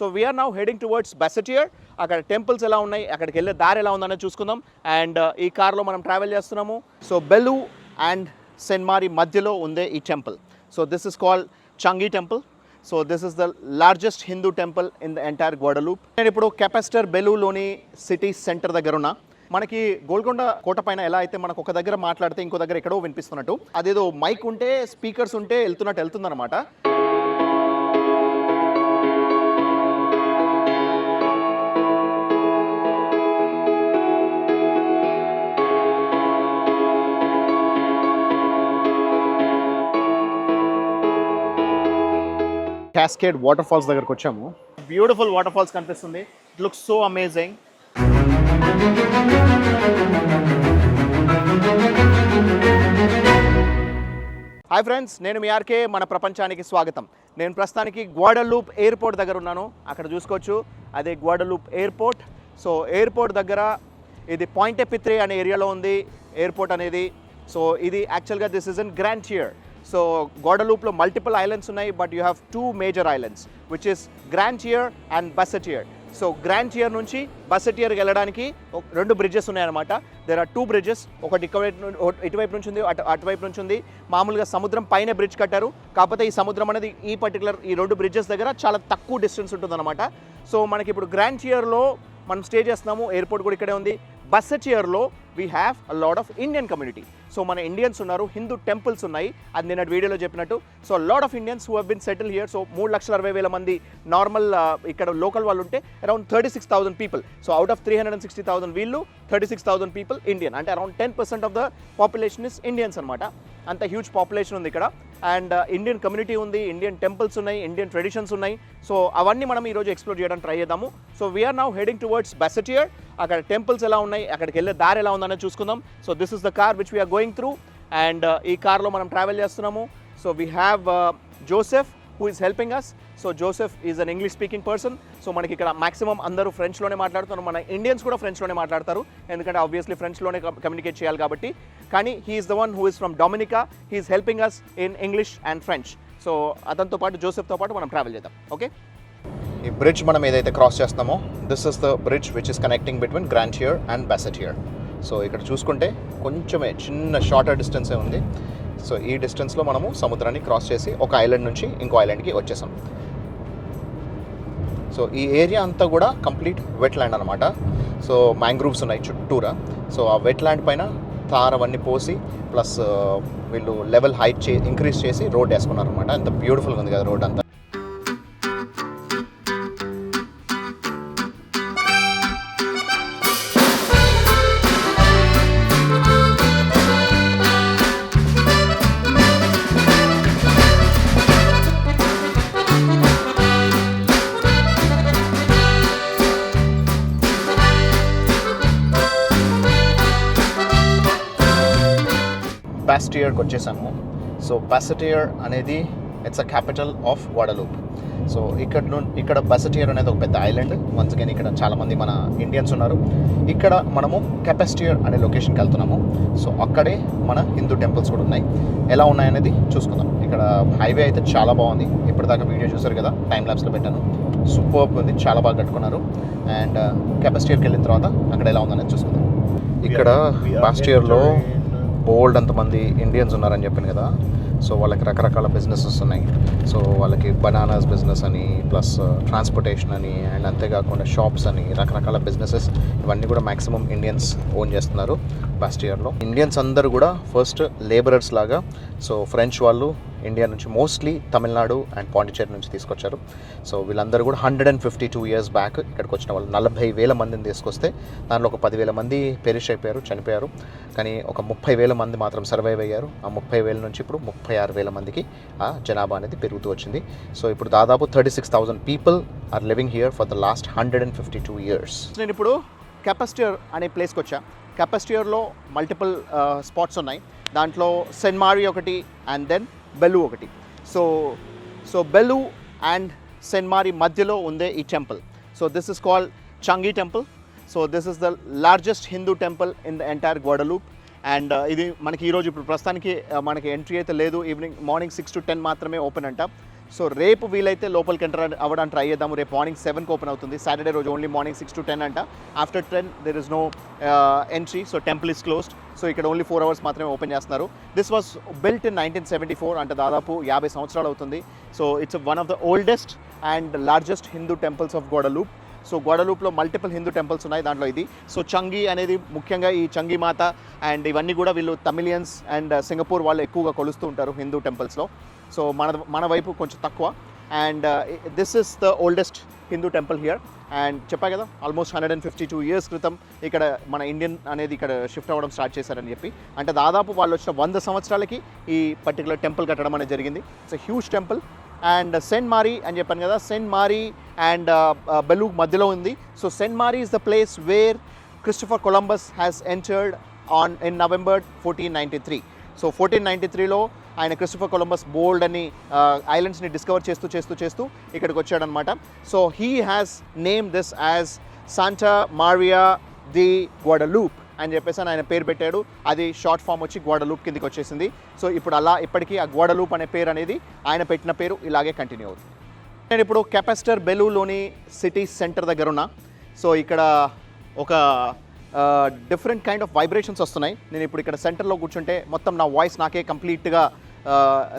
So we're now heading towards Basse-Terre అక్కడ temples ఎలా ఉన్నాయి? అక్కడికి వెళ్ళే దారి ఎలా ఉందనేది చూసుకుందాం. అండ్ uh, ఈ కార్లో మనం ట్రావెల్ చేస్తున్నాము. సో బెలు అండ్ సెన్మారి మధ్యలో ఉందే ఈ temple so this is called Changy temple so this is the largest Hindu temple in the entire Guadeloupe నేను ఇప్పుడు కెపాసిటర్ బెలూలోని సిటీ సెంటర్ దగ్గర ఉన్నా. మనకి గోల్కొండ కోట పైన ఎలా అయితే మనకు ఒక దగ్గర మాట్లాడితే ఇంకో దగ్గర ఎక్కడో వినిపిస్తున్నట్టు. అదేదో మైక్ ఉంటే స్పీకర్స్ ఉంటే వెళ్తున్నట్టు వెళ్తుందన్నమాట. క్యాస్కేడ్ వాటర్ ఫాల్స్ దగ్గరకు వచ్చాము. బ్యూటిఫుల్ వాటర్ ఫాల్స్ కనిపిస్తుంది. It looks so amazing hi friends నేను మీ ఆర్కే మన ప్రపంచానికి స్వాగతం. నేను ప్రస్తుతానికి గ్వాడలూప్ ఎయిర్పోర్ట్ దగ్గర ఉన్నాను. అక్కడ చూసుకోవచ్చు. అదే గ్వాడలూప్ ఎయిర్పోర్ట్ సో ఎయిర్పోర్ట్ దగ్గర ఇది పాయింట్ పిత్రే అనే ఏరియాలో ఉంది. ఎయిర్పోర్ట్ అనేది సో ఇది యాక్చువల్గా this is in Grande-Terre so గోడలూప్లో multiple islands ఉన్నాయి but you have two major islands which is Grande-Terre and Basse-Terre so Grande-Terre నుంచి బసటియర్కి వెళ్ళడానికి రెండు బ్రిడ్జెస్ ఉన్నాయన్నమాట. దేర్ ఆర్ టూ బ్రిడ్జెస్ ఒకటి ఇటువైపు నుంచి ఉంది అటు అటువైపు నుంచి ఉంది. మామూలుగా సముద్రం పైన బ్రిడ్జ్ కట్టారు కాకపోతే ఈ సముద్రం అనేది ఈ పర్టికులర్ ఈ రెండు బ్రిడ్జెస్ దగ్గర చాలా తక్కువ డిస్టెన్స్ ఉంటుందన్నమాట. సో మనకి ఇప్పుడు గ్రాంటియర్లో మనం స్టే చేస్తున్నాము ఎయిర్పోర్ట్ కూడా ఇక్కడే ఉంది. బస్సచియర్లో we have a lot of Indian community so మన ఇండియన్స్ ఉన్నారు. హిందూ టెంపుల్స్ ఉన్నాయి. అది నేను వీడియోలో చెప్పినట్టు. So lot of Indians who have been settle here so మూడు లక్షల అరవై వేల మంది నార్మల్ uh, ఇక్కడ లోకల్ వాళ్ళు ఉంటే around thirty six thousand people so out of three hundred and sixty thousand వీళ్ళు thirty six thousand people Indian అంటే around ten percent of the population is Indians అనమాట అంత హ్యూజ్ పాపులేషన్ ఉంది ఇక్కడ. And uh, Indian community ఉంది Indian temples ఉన్నాయి Indian traditions ఉన్నాయి. So అవన్నీ మనం ఈరోజు ఎక్స్ప్లోర్ చేయడానికి ట్రై చేద్దాము. So we're now heading towards Basse-Terre అక్కడ టెంపుల్స్ ఎలా ఉన్నాయి అక్కడికి వెళ్ళే దారి ఎలా ఉందనేది చూసుకుందాం. So this is the car which we're going through and ఈ కార్లో మనం ట్రావెల్ చేస్తున్నాము. So we have Joseph who is helping us so Joseph is an English speaking person so మనకి ఇక్కడ మాక్సిమం అందరూ ఫ్రెంచ్లోనే మాట్లాడుతారు మన ఇండియన్స్ కూడా ఫ్రెంచ్లోనే మాట్లాడతారు. ఎందుకంటే ఆబ్వియస్లీ ఫ్రెంచ్లోనే కమ్యూనికేట్ చేయాలి కాబట్టి. కానీ he's the one who is from Dominica he's helping us in English and French so అతనితో పాటు జోసెఫ్తో పాటు మనం ట్రావెల్ చేద్దాం. ఓకే ఈ బ్రిడ్జ్ మనం ఏదైతే క్రాస్ చేస్తామో this is the bridge which is connecting between Grande-Terre and Basse-Terre so ఇక్కడ చూసుకుంటే కొంచెమే చిన్న షార్టర్ డిస్టెన్సే ఉంది. సో ఈ డిస్టెన్స్లో మనము సముద్రాన్ని క్రాస్ చేసి ఒక ఐలాండ్ నుంచి ఇంకో ఐలాండ్కి వచ్చేసాం. సో ఈ ఏరియా అంతా కూడా కంప్లీట్ వెట్ ల్యాండ్ అనమాట సో మ్యాంగ్రూవ్స్ ఉన్నాయి చుట్టూరా. సో ఆ వెట్ ల్యాండ్ పైన తార్ అవన్నీ పోసి ప్లస్ వీళ్ళు లెవెల్ హైట్ చే ఇంక్రీజ్ చేసి రోడ్ వేసుకున్నారనమాట అంత బ్యూటిఫుల్గా ఉంది కదా రోడ్ అంతా. బాస్టియర్కి వచ్చేసాము. సో బాసటియర్ అనేది it's a capital of Guadeloupe so ఇక్కడ ఇక్కడ బసటియర్ అనేది ఒక పెద్ద ఐలాండ్ వన్స్ అగైన్ ఇక్కడ చాలామంది మన ఇండియన్స్ ఉన్నారు. ఇక్కడ మనము కెపాసిటియర్ అనే లొకేషన్కి వెళ్తున్నాము. సో అక్కడే మన హిందూ టెంపుల్స్ కూడా ఉన్నాయి. ఎలా ఉన్నాయనేది చూసుకుందాం. ఇక్కడ హైవే అయితే చాలా బాగుంది. ఇప్పటిదాకా వీడియో చూసారు కదా టైం ల్యాబ్స్లో పెట్టాను. సూపర్ ఉంది చాలా బాగా కట్టుకున్నారు. అండ్ కెపాసిటియర్కి వెళ్ళిన తర్వాత అక్కడ ఎలా ఉందనేది చూసుకుందాం. ఇక్కడ బాస్టియర్లో బోల్డ్ అంతమంది ఇండియన్స్ ఉన్నారని చెప్పాను కదా. సో వాళ్ళకి రకరకాల బిజినెసెస్ ఉన్నాయి. సో వాళ్ళకి బనానాస్ బిజినెస్ అని ప్లస్ uh, ట్రాన్స్పోర్టేషన్ అని అండ్ అంతేకాకుండా షాప్స్ అని రకరకాల బిజినెసెస్ ఇవన్నీ కూడా మ్యాక్సిమం ఇండియన్స్ ఓన్ చేస్తున్నారు. లాస్ట్ ఇయర్లో ఇండియన్స్ అందరూ కూడా ఫస్ట్ లేబరర్స్ లాగా. సో ఫ్రెంచ్ వాళ్ళు ఇండియా నుంచి మోస్ట్లీ తమిళనాడు అండ్ పాండిచేరి నుంచి తీసుకొచ్చారు. సో వీళ్ళందరూ కూడా hundred and fifty two years back ఇక్కడికి వచ్చిన వాళ్ళు. నలభై వేల మందిని తీసుకొస్తే దానిలో ఒక పదివేల మంది పెరిష్ అయిపోయారు చనిపోయారు. కానీ ఒక ముప్పై వేల మంది మాత్రం సర్వైవ్ అయ్యారు. ఆ ముప్పై వేల నుంచి ఇప్పుడు ముప్పై ఆరు వేల మందికి ఆ జనాభా అనేది పెరుగుతూ వచ్చింది. సో ఇప్పుడు దాదాపు thirty six thousand people are living here for the last hundred and fifty two years నేను ఇప్పుడు కెపాసిటియర్ అనే ప్లేస్కి వచ్చా. కెపాసిటియర్లో మల్టిపుల్ స్పాట్స్ ఉన్నాయి. దాంట్లో సెన్మారి ఒకటి అండ్ దెన్ బెలు ఒకటి. So so Belle-Eau and Sainte-Marie మధ్యలో ఉందే ఈ temple so this is called Changy temple so this is the largest Hindu temple in the entire Guadeloupe and ఇది మనకి ఈరోజు ఇప్పుడు ప్రస్తుతానికి uh, మనకి ఎంట్రీ అయితే లేదు. Evening morning six to ten మాత్రమే ఓపెన్ అంట. సో రేపు వీలైతే లోపలికి ఎంటర్ అవ్వడానికి ట్రై చేద్దాము. రేపు మార్నింగ్ సెవెన్కి ఓపెన్ అవుతుంది. సాటర్డే రోజు only morning six to ten అంట. After ten there is no entry so temple is closed so ఇక్కడ ఓన్లీ ఫోర్ అవర్స్ మాత్రమే ఓపెన్ చేస్తున్నారు. This was built in nineteen seventy four అంటే దాదాపు యాభై సంవత్సరాలు అవుతుంది. So it's one of the oldest and largest Hindu temples of Guadeloupe so గోడలూప్లో multiple Hindu temples ఉన్నాయి దాంట్లో ఇది. సో చంగి అనేది ముఖ్యంగా ఈ చంగి మాత అండ్ ఇవన్నీ కూడా వీళ్ళు తమిలియన్స్ అండ్ సింగపూర్ వాళ్ళు ఎక్కువగా కొలుస్తూ ఉంటారు హిందూ టెంపుల్స్లో సో మన మన వైపు కొంచెం తక్కువ. And this is the oldest Hindu temple here and చెప్పా కదా almost hundred and fifty two years క్రితం ఇక్కడ మన ఇండియన్ అనేది ఇక్కడ షిఫ్ట్ అవ్వడం స్టార్ట్ చేశారని చెప్పి. అంటే దాదాపు వాళ్ళు వచ్చిన వంద సంవత్సరాలకి ఈ పర్టికులర్ టెంపుల్ కట్టడం అనేది జరిగింది. It's huge temple and Sainte-Marie అని చెప్పాను కదా సెంట్ మారీ అండ్ బెలూగ్ మధ్యలో ఉంది. So Sainte-Marie is the place where Christopher Columbus has entered on in November fourteen ninety three so fourteen ninety త్రీలో ఆయన క్రిస్టఫర్ కొలంబస్ బోల్డ్ అని ఐలాండ్స్ని డిస్కవర్ చేస్తూ చేస్తూ చేస్తూ ఇక్కడికి వచ్చాడనమాట. So he has name this as Santa Maria de Guadalupe అని చెప్పేసి ఆయన పేరు పెట్టాడు. అది షార్ట్ ఫామ్ వచ్చి గోడలూప్ కిందకి వచ్చేసింది. సో ఇప్పుడు అలా ఇప్పటికీ ఆ గోడలూప్ అనే పేరు అనేది ఆయన పెట్టిన పేరు ఇలాగే కంటిన్యూ అవుతుంది. నేను ఇప్పుడు కెపాసిటర్ బెలూలోని సిటీ సెంటర్ దగ్గర ఉన్నా. సో ఇక్కడ ఒక డిఫరెంట్ కైండ్ ఆఫ్ వైబ్రేషన్స్ వస్తున్నాయి. నేను ఇప్పుడు ఇక్కడ సెంటర్లో కూర్చుంటే మొత్తం నా వాయిస్ నాకే కంప్లీట్గా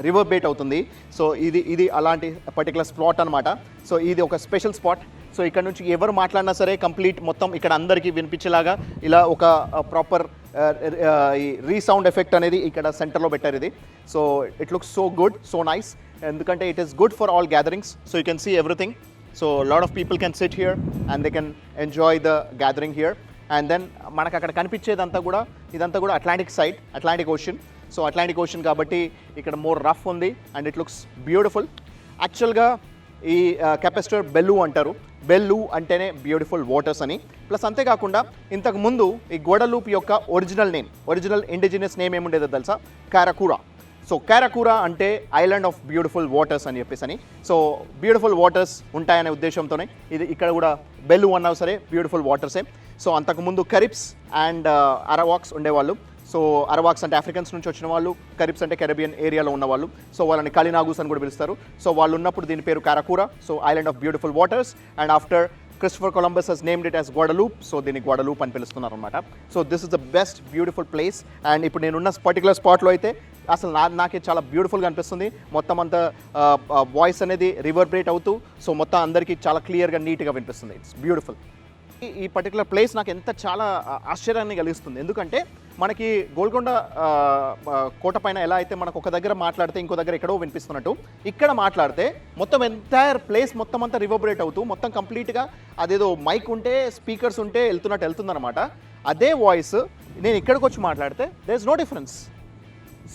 రివర్బేట్ అవుతుంది. సో ఇది ఇది అలాంటి పర్టికులర్ స్పాట్ అనమాట సో ఇది ఒక స్పెషల్ స్పాట్ సో ఇక్కడ నుంచి ఎవరు మాట్లాడినా సరే కంప్లీట్ మొత్తం ఇక్కడ అందరికీ వినిపించేలాగా ఇలా ఒక ప్రాపర్ ఈ రీసౌండ్ ఎఫెక్ట్ అనేది ఇక్కడ సెంటర్లో పెట్టారు ఇది. So it looks so good so nice ఎందుకంటే it is good for all gatherings so you can see everything so lot of people can sit here and they can enjoy the gathering here and then మనకు అక్కడ కనిపించేదంతా కూడా ఇదంతా కూడా Atlantic side Atlantic ocean so Atlantic ocean కాబట్టి ఇక్కడ more rough ఉంది and it looks beautiful యాక్చువల్గా ఈ కెపాసిటర్ బెల్లు అంటారు. బెల్లు అంటేనే బ్యూటిఫుల్ వాటర్స్ అని. ప్లస్ అంతేకాకుండా ఇంతకు ముందు ఈ గోడలూప్ యొక్క original name original indigenous name ఏముండేదో తెలుసా? కారకూర సో కారకూర అంటే ఐలాండ్ ఆఫ్ బ్యూటిఫుల్ వాటర్స్ అని చెప్పేసి అని. సో బ్యూటిఫుల్ వాటర్స్ ఉంటాయనే ఉద్దేశంతోనే ఇది ఇక్కడ కూడా బెల్లు అన్నా సరే బ్యూటిఫుల్ వాటర్సే సో అంతకుముందు కరిప్స్ అండ్ అరవాక్స్ ఉండేవాళ్ళు. సో అరవాక్స్ అంటే ఆఫ్రికన్స్ నుంచి వచ్చిన వాళ్ళు కరిప్స్ అంటే కెరబియన్ ఏరియాలో ఉన్నవాళ్ళు. సో వాళ్ళని కలినాగూస్ అని కూడా పిలుస్తారు. సో వాళ్ళు ఉన్నప్పుడు దీని పేరు Karukera. So island of beautiful waters and after Christopher Columbus has named it as Guadeloupe so దీన్ని గోడలూప్ అని పిలుస్తున్నారు అనమాట so this is the best beautiful place. And ఇప్పుడు నేనున్న పర్టికులర్ స్పాట్లో అయితే అసలు నా నాకే చాలా బ్యూటిఫుల్గా అనిపిస్తుంది. మొత్తం అంత వాయిస్ అనేది రివర్బ్రేట్ అవుతూ సో మొత్తం అందరికీ చాలా క్లియర్గా నీట్గా వినిపిస్తుంది. ఇట్స్ బ్యూటిఫుల్ ఈ- పర్టికులర్ ప్లేస్ నాకు ఎంత చాలా ఆశ్చర్యాన్ని కలిగిస్తుంది. ఎందుకంటే మనకి గోల్కొండ కోట పైన ఎలా అయితే మనకు ఒక దగ్గర మాట్లాడితే ఇంకో దగ్గర ఎక్కడో వినిపిస్తున్నట్టు ఇక్కడ మాట్లాడితే మొత్తం ఎంటైర్ ప్లేస్ మొత్తం అంతా రివర్బరేట్ అవుతూ మొత్తం కంప్లీట్గా అదేదో మైక్ ఉంటే స్పీకర్స్ ఉంటే వెళ్తున్నట్టు వెళ్తుందన్నమాట. అదే వాయిస్ నేను ఇక్కడికి వచ్చి మాట్లాడితే there is no difference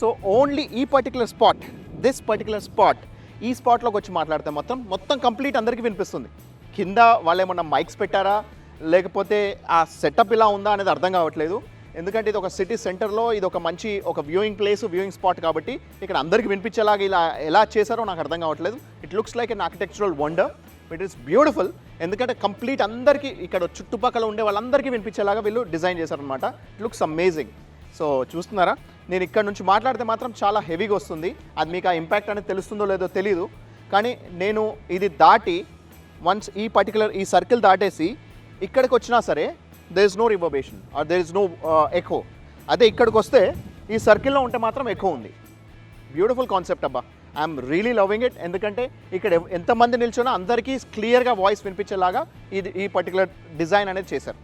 so only ఈ particular spot this particular spot ఈ స్పాట్లోకి వచ్చి మాట్లాడితే మొత్తం మొత్తం కంప్లీట్ అందరికీ వినిపిస్తుంది. కింద వాళ్ళు ఏమన్నా మైక్స్ పెట్టారా? లేకపోతే ఆ సెటప్ ఇలా ఉందా అనేది అర్థం కావట్లేదు. ఎందుకంటే ఇది ఒక సిటీ సెంటర్లో ఇది ఒక మంచి ఒక వ్యూయింగ్ ప్లేస్ వ్యూయింగ్ స్పాట్ కాబట్టి ఇక్కడ అందరికీ వినిపించేలాగా ఇలా ఎలా చేశారో నాకు అర్థం కావట్లేదు. It looks like an architectural wonder it is beautiful ఎందుకంటే కంప్లీట్ అందరికీ ఇక్కడ చుట్టుపక్కల ఉండే వాళ్ళందరికీ వినిపించేలాగా వీళ్ళు డిజైన్ చేశారనమాట ఇట్ లుక్స్ అమేజింగ్ సో చూస్తున్నారా? నేను ఇక్కడ నుంచి మాట్లాడితే మాత్రం చాలా హెవీగా వస్తుంది. అది మీకు ఆ ఇంపాక్ట్ అనేది తెలుస్తుందో లేదో తెలియదు కానీ నేను ఇది దాటి వన్స్ ఈ పర్టికులర్ ఈ సర్కిల్ దాటేసి ఇక్కడికి వచ్చినా సరే there is no reverberation or there is no echo అదే ఇక్కడికి వస్తే ఈ సర్కిల్లో ఉంటే మాత్రం ఎక్కువ ఉంది. బ్యూటిఫుల్ కాన్సెప్ట్ అబ్బా. ఐఎమ్ రియలీ లవింగ్ ఇట్ ఎందుకంటే ఇక్కడ ఎంతమంది నిల్చున్నా అందరికీ క్లియర్గా వాయిస్ వినిపించేలాగా ఇది ఈ పర్టికులర్ డిజైన్ అనేది చేశారు.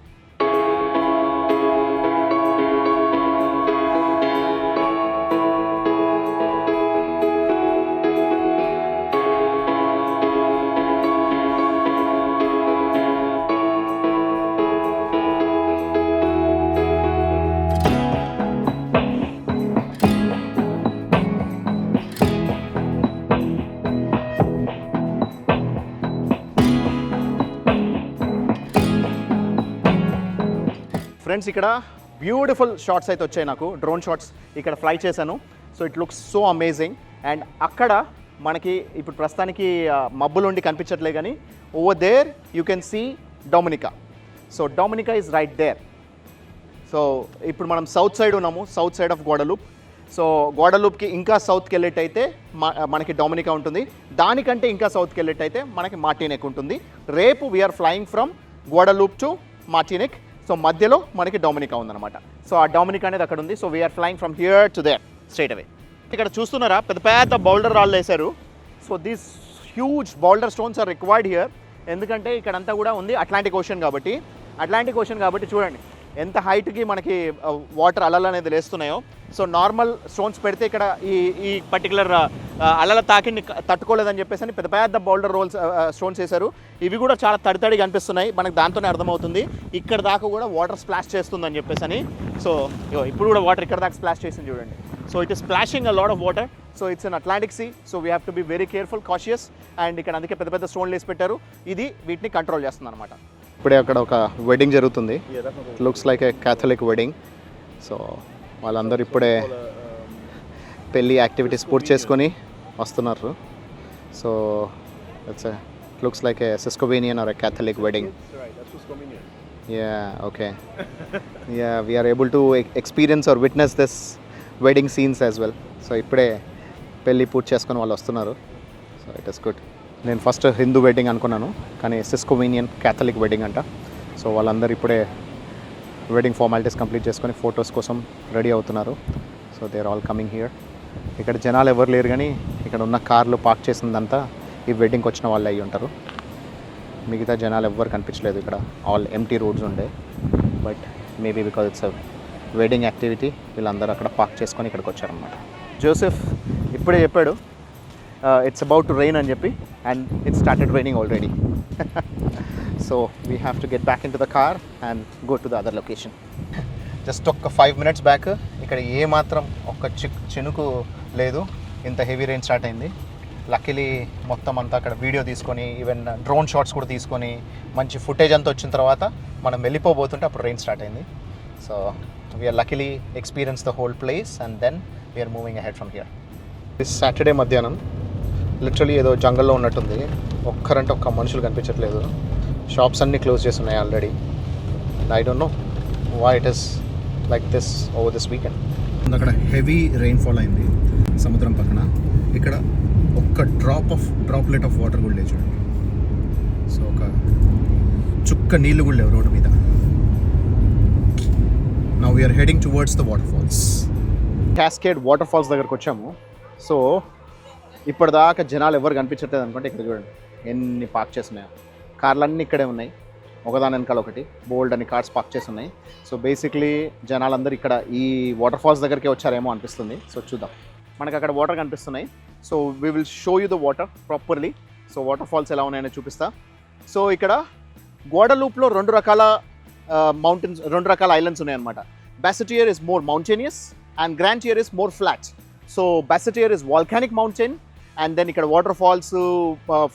ఫ్రెండ్స్ ఇక్కడ బ్యూటిఫుల్ షాట్స్ అయితే వచ్చాయి నాకు. డ్రోన్ షాట్స్ ఇక్కడ ఫ్లై చేశాను. So it looks so amazing and అక్కడ మనకి ఇప్పుడు ప్రస్తుతానికి మబ్బులు ఉండి కనిపించట్లే కానీ over there you can see Dominica so Dominica is right there so ఇప్పుడు మనం సౌత్ సైడ్ ఉన్నాము. South side of Guadeloupe so గోడలూప్కి ఇంకా సౌత్కి వెళ్ళేటైతే మా- మనకి డొమినికా ఉంటుంది. దానికంటే ఇంకా సౌత్కి వెళ్ళేటైతే మనకి మార్టినిక్ ఉంటుంది. రేపు we're flying from Guadeloupe to Martinique so మధ్యలో మనకి డొమినికా ఉందన్నమాట. సో ఆ డొమినికా అనేది అక్కడ ఉంది. So we're flying from here to there straight away ఇక్కడ చూస్తున్నారా? పెద్ద పెద్ద బౌల్డర్ రాళ్ళు వేశారు. So these huge boulder stones are required here ఎందుకంటే ఇక్కడంతా కూడా ఉంది అట్లాంటిక్ ఓషన్ కాబట్టి. అట్లాంటిక్ ఓషన్ కాబట్టి చూడండి. ఎంత హైట్కి మనకి వాటర్ అలలు అనేది లేస్తున్నాయో. సో నార్మల్ స్టోన్స్ పెడితే ఇక్కడ ఈ ఈ పర్టికులర్ అలల తాకిని తట్టుకోలేదని చెప్పేసి అని పెద్ద పెద్ద బౌల్డర్ రోల్స్ స్టోన్స్ వేశారు. ఇవి కూడా చాలా తడితడిగా అనిపిస్తున్నాయి. మనకు దాంతోనే అర్థమవుతుంది. ఇక్కడ దాకా కూడా వాటర్ స్ప్లాష్ చేస్తుందని చెప్పేసి అని. సో ఇప్పుడు కూడా వాటర్ ఇక్కడ దాకా స్ప్లాష్ చేసింది చూడండి. So it is splashing a lot of water. So it's an Atlantic sea. So we have to be very careful cautious. And ఇక్కడ అందుకే పెద్ద పెద్ద స్టోన్లు వేసి పెట్టారు. ఇది వీటిని కంట్రోల్ చేస్తుంది అనమాట ఇప్పుడే అక్కడ ఒక వెడ్డింగ్ జరుగుతుంది. Looks like a Catholic wedding so వాళ్ళందరూ ఇప్పుడే పెళ్ళి యాక్టివిటీస్ పూర్తి చేసుకొని వస్తున్నారు. So it's looks like a సిస్కోవేనియన్ or a Catholic wedding yeah okay yeah we're able to experience or witness this wedding scenes as well so ఇప్పుడే పెళ్ళి పూర్తి చేసుకొని వాళ్ళు వస్తున్నారు. సో ఇట్ ఇస్ గుడ్ నేను ఫస్ట్ హిందూ వెడ్డింగ్ అనుకున్నాను కానీ సిస్కోవీనియన్ క్యాథలిక్ వెడ్డింగ్ అంట. సో వాళ్ళందరూ ఇప్పుడే వెడ్డింగ్ ఫార్మాలిటీస్ కంప్లీట్ చేసుకొని ఫొటోస్ కోసం రెడీ అవుతున్నారు. So they are all coming here. ఇక్కడ జనాలు ఎవరు లేరు కానీ ఇక్కడ ఉన్న కార్లు పార్క్ చేసిందంతా ఈ వెడ్డింగ్కి వచ్చిన వాళ్ళు అయ్యి ఉంటారు. మిగతా జనాలు ఎవ్వరు కనిపించలేదు ఇక్కడ. ఆల్ ఎంటీ రోడ్స్ ఉండే. But maybe because it's wedding activity వీళ్ళందరూ అక్కడ పార్క్ చేసుకొని ఇక్కడికి వచ్చారనమాట జోసెఫ్ ఇప్పుడే చెప్పాడు ఇట్స్ అబౌట్ టు రెయిన్ అని చెప్పి and it started raining already so we have to get back into the car and go to the other location just ఒక్క ఫైవ్ మినిట్స్ బ్యాక్ ఇక్కడ ఏ మాత్రం ఒక్క చిక్ చినుకు లేదు. ఇంత హెవీ రెయిన్ స్టార్ట్ అయింది. లక్కీలీ మొత్తం అంతా అక్కడ వీడియో తీసుకొని ఈవెన్ డ్రోన్ షాట్స్ కూడా తీసుకొని మంచి ఫుటేజ్ అంతా వచ్చిన తర్వాత మనం వెళ్ళిపోబోతుంటే అప్పుడు రెయిన్ స్టార్ట్ అయింది. So we're luckily experience the whole place and then we're moving ahead from here this Saturday మధ్యాహ్నం లిటరలీ ఏదో జంగల్లో ఉన్నట్టుంది. ఒక్కరంటే ఒక్క మనుషులు కనిపించట్లేదు. షాప్స్ అన్నీ క్లోజ్ చేసి ఉన్నాయి already and I don't know why it is like this over this weekend అక్కడ హెవీ రెయిన్ఫాల్ అయింది సముద్రం పక్కన. ఇక్కడ ఒక్క drop of droplet of water కూడా లేదు చూడండి. సో ఒక చుక్క నీళ్ళు కూడా లేవు రోడ్డు మీద. Now we're heading towards the waterfalls cascade waterfalls దగ్గరకు వచ్చాము. సో ఇప్పటిదాకా జనాలు ఎవరు కనిపించట్లేదు అనుకుంటే ఇక్కడ చూడండి. ఎన్ని పార్క్ చేస్తున్నాయో కార్లన్నీ ఇక్కడే ఉన్నాయి. ఒకదాని వెనకాల ఒకటి. బోల్డ్ అని కార్స్ పార్క్ చేసి ఉన్నాయి. సో బేసిక్లీ జనాలందరూ ఇక్కడ ఈ వాటర్ ఫాల్స్ దగ్గరికి వచ్చారేమో అనిపిస్తుంది. సో చూద్దాం. మనకు అక్కడ వాటర్ కనిపిస్తున్నాయి. So we will show you the water properly so waterfalls ఎలా ఉన్నాయని చూపిస్తా. సో ఇక్కడ గోడలూప్లో రెండు రకాల మౌంటైన్స్ రెండు రకాల ఐలాండ్స్ ఉన్నాయన్నమాట. Basseterre is more mountainous and Grandeterre is more flat so Basseterre is volcanic mountain and then ఇక్కడ water falls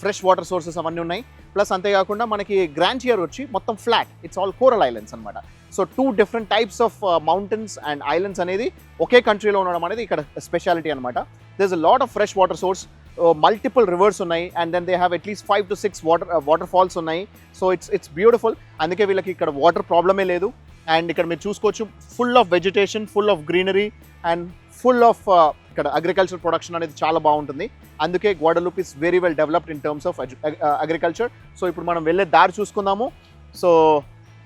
fresh water sources అవన్నీ ఉన్నాయి. ప్లస్ అంతేకాకుండా మనకి గ్రాంటియర్ వచ్చి మొత్తం flat. It's all coral islands అనమాట so two different types of mountains and islands అనేది ఒకే కంట్రీలో ఉండడం అనేది ఇక్కడ స్పెషాలిటీ అనమాట this a lot of fresh water source multiple rivers ఉన్నాయి. And then they have at least five to six water waterfalls ఉన్నాయి. సో ఇట్స్ ఇట్స్ బ్యూటిఫుల్ అందుకే వీళ్ళకి ఇక్కడ వాటర్ ప్రాబ్లమే లేదు. అండ్ ఇక్కడ మీరు చూసుకోవచ్చు full of vegetation full of greenery and full of ఇక్కడ అగ్రికల్చర్ ప్రొడక్షన్ అనేది చాలా బాగుంటుంది. అందుకే Guadeloupe is very well developed in terms of agriculture so ఇప్పుడు మనం వెళ్ళే దారి చూసుకుందాము. సో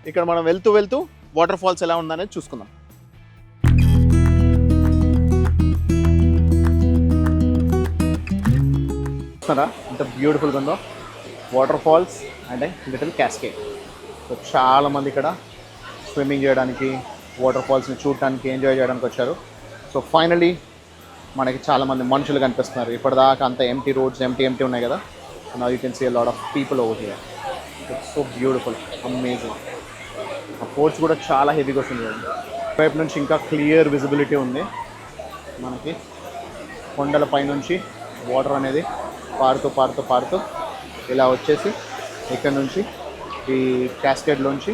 ఇక్కడ మనం వెళ్తూ వెళ్తూ వాటర్ ఫాల్స్ ఎలా ఉందనేది చూసుకుందాం. చూస్తున్నారా? ఎంత బ్యూటిఫుల్గా ఉందో. Waterfalls and little cascade so చాలా మంది ఇక్కడ స్విమ్మింగ్ చేయడానికి వాటర్ ఫాల్స్ని చూడటానికి ఎంజాయ్ చేయడానికి వచ్చారు. సో ఫైనలీ మనకి చాలామంది మనుషులు కనిపిస్తున్నారు. ఇప్పటిదాకా అంత ఎంటీ రోడ్స్ ఎంటీ ఎంటీ ఉన్నాయి కదా. Now you can see lot of people over here it's so beautiful amazing ఆ ఫోర్స్ కూడా చాలా హెవీగా వస్తుంది చూడండి. వైపు నుంచి ఇంకా క్లియర్ విజిబిలిటీ ఉంది. మనకి కొండల పైనుంచి వాటర్ అనేది పారుతూ పారుతూ పారుతూ ఇలా వచ్చేసి ఇక్కడ నుంచి ఈ క్యాస్కేడ్లోంచి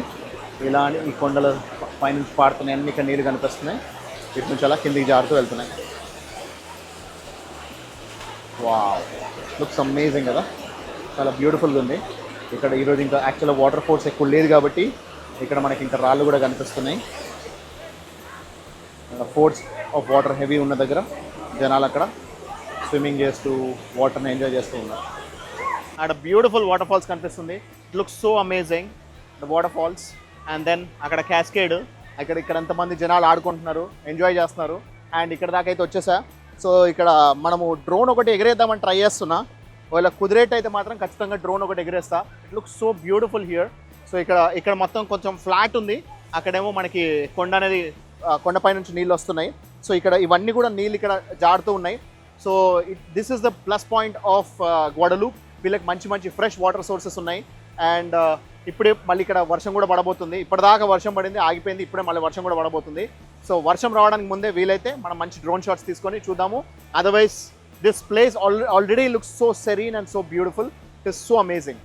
ఇలా అని ఈ కొండల పైనుంచి పారుతున్నాయి. అన్ని ఇక్కడ నీళ్ళు కనిపిస్తున్నాయి. ఇటు నుంచి అలా కిందికి జారుతూ వెళ్తున్నాయి. వా లుక్స్ అమేజింగ్ కదా. చాలా బ్యూటిఫుల్గా ఉంది. ఇక్కడ ఈరోజు ఇంకా యాక్చువల్గా వాటర్ ఫోర్స్ ఎక్కువ లేదు కాబట్టి ఇక్కడ మనకి ఇంకా రాళ్ళు కూడా కనిపిస్తున్నాయి. ఫోర్స్ ఆఫ్ వాటర్ హెవీ ఉన్న దగ్గర జనాలు అక్కడ స్విమ్మింగ్ చేస్తూ వాటర్ని ఎంజాయ్ చేస్తూ ఉన్నారు. అక్కడ బ్యూటిఫుల్ వాటర్ ఫాల్స్ కనిపిస్తుంది. It looks so amazing the waterfalls and then అక్కడ క్యాస్కేడ్ అక్కడ ఇక్కడ ఎంతమంది జనాలు ఆడుకుంటున్నారు ఎంజాయ్ చేస్తున్నారు. అండ్ ఇక్కడ దాకా అయితే వచ్చేసా. సో ఇక్కడ మనము డ్రోన్ ఒకటి ఎగరేద్దామని ట్రై చేస్తున్నా. ఒకవేళ కుదిరేట్ అయితే మాత్రం ఖచ్చితంగా డ్రోన్ ఒకటి ఎగిరేస్తా. It look so beautiful here so ఇక్కడ ఇక్కడ మొత్తం కొంచెం ఫ్లాట్ ఉంది. అక్కడేమో మనకి కొండ అనేది కొండపై నుంచి నీళ్ళు వస్తున్నాయి. సో ఇక్కడ ఇవన్నీ కూడా నీళ్ళు ఇక్కడ జారుతూ ఉన్నాయి. So it this is the plus point of గొడలు వీళ్ళకి మంచి మంచి ఫ్రెష్ వాటర్ సోర్సెస్ ఉన్నాయి. అండ్ ఇప్పుడే మళ్ళీ ఇక్కడ వర్షం కూడా పడబోతుంది. ఇప్పటిదాకా వర్షం పడింది ఆగిపోయింది ఇప్పుడే మళ్ళీ వర్షం కూడా పడబోతుంది. సో వర్షం రావడానికి ముందే వీలైతే మనం మంచి డ్రోన్ షాట్స్ తీసుకొని చూద్దాము. Otherwise this place already looks so serene and so beautiful it so amazing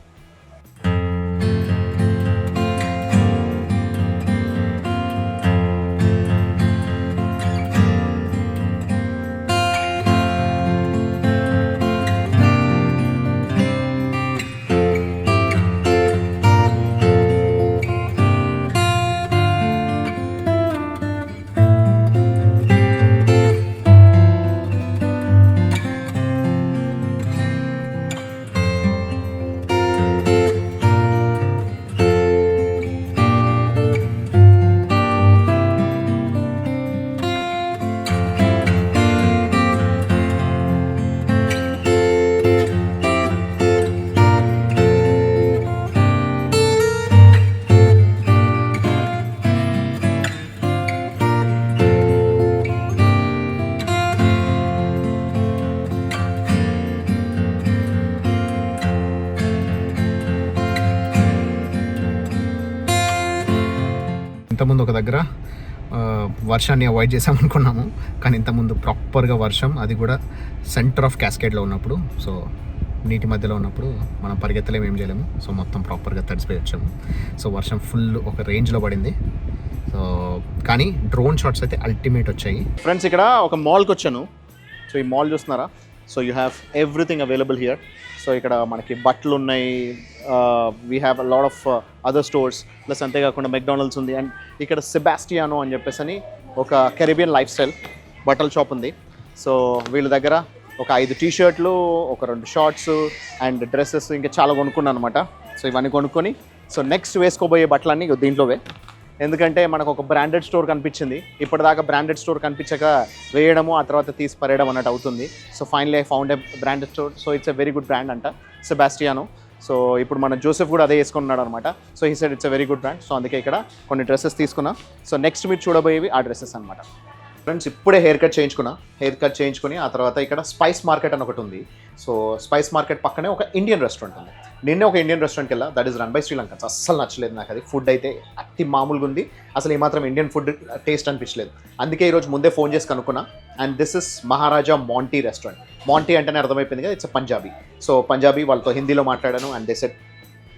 వర్షాన్ని అవాయిడ్ చేసామనుకున్నాము కానీ ఇంతకుముందు ప్రాపర్గా వర్షం అది కూడా సెంటర్ ఆఫ్ క్యాస్కేడ్లో ఉన్నప్పుడు. సో నీటి మధ్యలో ఉన్నప్పుడు మనం పరిగెత్తలేము ఏం చేయలేము. సో మొత్తం ప్రాపర్గా తడిసిపోయి వచ్చాము. సో వర్షం ఫుల్ ఒక రేంజ్లో పడింది. సో కానీ డ్రోన్ షాట్స్ అయితే అల్టిమేట్ వచ్చాయి. ఫ్రెండ్స్ ఇక్కడ ఒక మాల్కి వచ్చాను. సో ఈ మాల్ చూస్తున్నారా? So you have everything available here so ఇక్కడ మనకి బట్టలు ఉన్నాయి. We have a of other stores plus అంతేకాకుండా మెక్డానల్డ్స్ ఉంది. అండ్ ఇక్కడ సెబాస్టియానో అని చెప్పేసి అని ఒక కెరీబియన్ లైఫ్ స్టైల్ బట్టల షాప్ ఉంది. సో వీళ్ళ దగ్గర ఒక ఐదు టీ షర్ట్లు ఒక రెండు షార్ట్స్ అండ్ డ్రెస్సెస్ ఇంకా చాలా కొనుక్కున్నాను అనమాట సో ఇవన్నీ కొనుక్కొని సో నెక్స్ట్ వేసుకోబోయే బట్టలన్నీ దీంట్లోవే. ఎందుకంటే మనకు ఒక బ్రాండెడ్ స్టోర్ కనిపించింది. ఇప్పటిదాకా బ్రాండెడ్ స్టోర్ కనిపించక వేయడము ఆ తర్వాత తీసి పరేయడం అన్నట్టు అవుతుంది. So finally I found a branded store so it's a very good brand అంట సెబాస్టియానో సో ఇప్పుడు మన జోసెఫ్ కూడా అదే వేసుకున్నాడు అనమాట so he said it's a very good brand so అందుకే ఇక్కడ కొన్ని డ్రెస్సెస్ తీసుకున్నాం. సో నెక్స్ట్ మీరు చూడబోయేవి ఆ డ్రెస్సెస్ అనమాట ఫ్రెండ్స్ ఇప్పుడే హెయిర్ కట్ చేయించుకున్నా. హెయిర్ కట్ చేయించుకుని ఆ తర్వాత ఇక్కడ స్పైస్ మార్కెట్ అని ఒకటి ఉంది. సో స్పైస్ మార్కెట్ పక్కనే ఒక ఇండియన్ రెస్టారెంట్ ఉంది. నిన్నే ఒక ఇండియన్ రెస్టారెంట్కి వెళ్ళా that is run by Sri Lanka అస్సలు నచ్చలేదు నాకు అది. ఫుడ్ అయితే అతి మామూలుగా ఉంది. అసలు ఏమాత్రం ఇండియన్ ఫుడ్ టేస్ట్ అనిపించలేదు. అందుకే ఈరోజు ముందే ఫోన్ చేసి కనుక్కున్నా. And this is Maharaja Monty restaurant Monty అంటేనే అర్థమైపోయింది కదా ఇట్స్ పంజాబీ సో పంజాబీ వాళ్ళతో హిందీలో మాట్లాడాను. అండ్ దే సెట్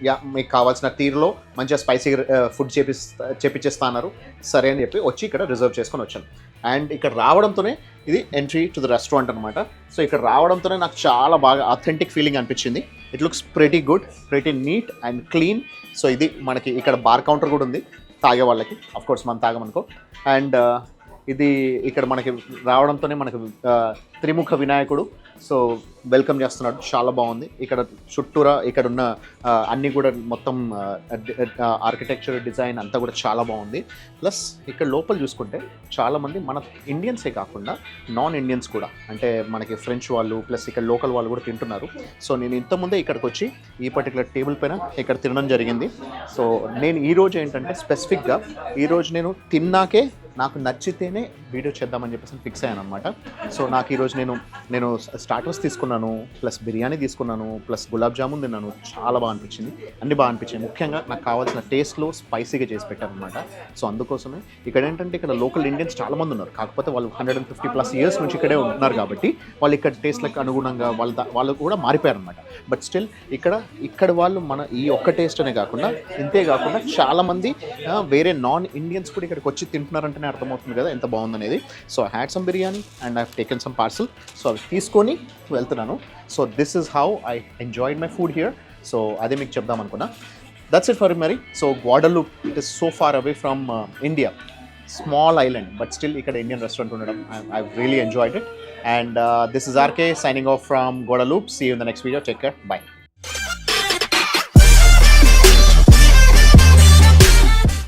యా మీకు కావాల్సిన తీరులో మంచిగా స్పైసీ ఫుడ్ uh, చేపిస్తా చేపించేస్తా అన్నారు. సరే అని చెప్పి వచ్చి ఇక్కడ రిజర్వ్ చేసుకొని వచ్చాను. అండ్ ఇక్కడ రావడంతోనే ఇది ఎంట్రీ టు ద రెస్టారెంట్ అనమాట సో ఇక్కడ రావడంతోనే నాకు చాలా బాగా అథెంటిక్ ఫీలింగ్ అనిపించింది. It looks pretty good pretty neat and clean so ఇది మనకి ఇక్కడ బార్ కౌంటర్ కూడా ఉంది తాగే వాళ్ళకి. కోర్స్ మనం తాగమనుకో. అండ్ uh, ఇది ఇక్కడ మనకి రావడంతోనే మనకి uh, త్రిముఖ వినాయకుడు. సో వెల్కమ్ చేస్తున్నాడు. చాలా బాగుంది. ఇక్కడ చుట్టూరా ఇక్కడ ఉన్న అన్నీ కూడా మొత్తం ఆర్కిటెక్చర్ డిజైన్ అంతా కూడా చాలా బాగుంది. ప్లస్ ఇక్కడ లోపల చూసుకుంటే చాలామంది మన ఇండియన్సే కాకుండా నాన్ ఇండియన్స్ కూడా. అంటే మనకి ఫ్రెంచ్ వాళ్ళు ప్లస్ ఇక్కడ లోకల్ వాళ్ళు కూడా తింటున్నారు. సో నేను ఇంతకుముందే ఇక్కడికి వచ్చి ఈ పర్టికులర్ టేబుల్ పైన ఇక్కడ తినడం జరిగింది. సో నేను ఈరోజు ఏంటంటే స్పెసిఫిక్గా ఈరోజు నేను తిన్నాకే నాకు నచ్చితేనే వీడియో చేద్దామని చెప్పేసి ఫిక్స్ అయ్యాను అనమాట సో నాకు ఈరోజు నేను నేను స్టార్టర్స్ తీసుకున్నాను ప్లస్ బిర్యానీ తీసుకున్నాను ప్లస్ గులాబ్ జామున్ తిన్నాను. చాలా బాగా అనిపించింది. అన్ని బాగా అనిపించింది ముఖ్యంగా నాకు కావాల్సిన టేస్ట్లో స్పైసీగా చేసి పెట్టారనమాట అనమాట సో అందుకోసమే ఇక్కడ ఏంటంటే ఇక్కడ లోకల్ ఇండియన్స్ చాలా మంది ఉన్నారు. కాకపోతే వాళ్ళు hundred and fifty plus years నుంచి ఇక్కడే ఉంటున్నారు కాబట్టి వాళ్ళు ఇక్కడ టేస్ట్లకు అనుగుణంగా వాళ్ళ వాళ్ళు కూడా మారిపోయారు అనమాట బట్ స్టిల్ ఇక్కడ ఇక్కడ వాళ్ళు మన ఈ ఒక్క టేస్ట్ అనే కాకుండా ఇంతే కాకుండా చాలామంది వేరే నాన్ ఇండియన్స్ కూడా ఇక్కడికి వచ్చి తింటున్నారంటేనే అర్థమవుతుంది కదా ఎంత బాగుందనేది. So had some biryani and I taken some parcel so అవి తీసుకొని వెళ్తున్నాను. So this is how I enjoyed my food here so అదే మీకు చెప్దాం అనుకున్నా. దట్స్ ఇట్ ఫర్ మరి so Guadeloupe it is so far away from India small island but still ఇక్కడ Indian restaurant ఉండడం. I really enjoyed it and this is RK signing off from Guadeloupe see in the next video check bye